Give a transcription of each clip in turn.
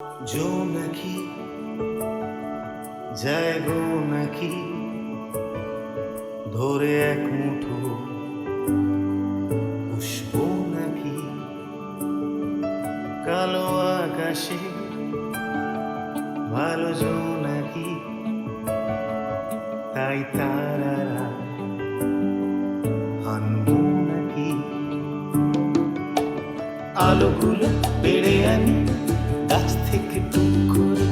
জোনাকি যায় গো নাকি ধরে এক মুঠো পুষ্প নাকি কালো আকাশে ভালো জোনাকি তাই তারারা আনব নাকি আলোগুলো পেড়ে আনি গাছ থেকে টুক করে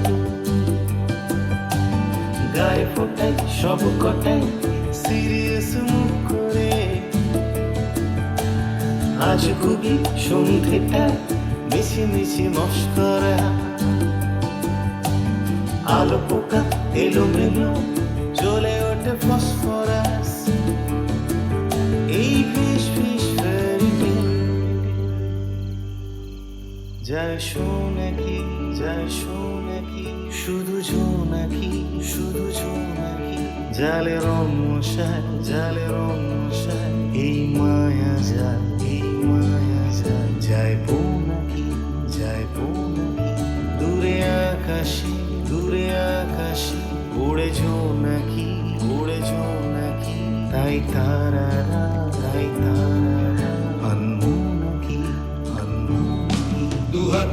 গায়ে ফোটাই, সব কটাই সিরিয়াস মুখ করে আজ খুবই সন্ধেটা, মিশি মিশি মস্করা। আলো পোকা এলো মেলো জ্বলে ওঠে ফসফরাস যায় শোনাকি যায় শোনাকি শুধু জোনাকি শুধু জোনাকি। জালে রং মশাই জালে রং মশাই এই মায়া যায়, এই মায়া যায়। যায় নাকি যায় নাকি দূরে আকাশে দূরে আকাশে উড়ে নাকি উড়ে নাকি তাই তারারা, তাই তারা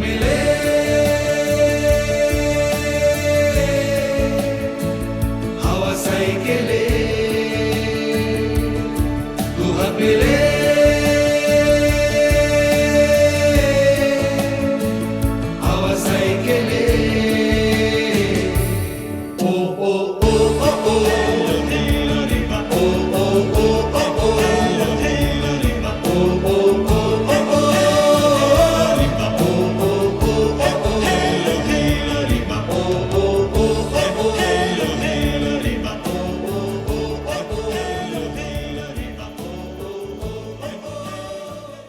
मिले। हवा साई केले तू मिले।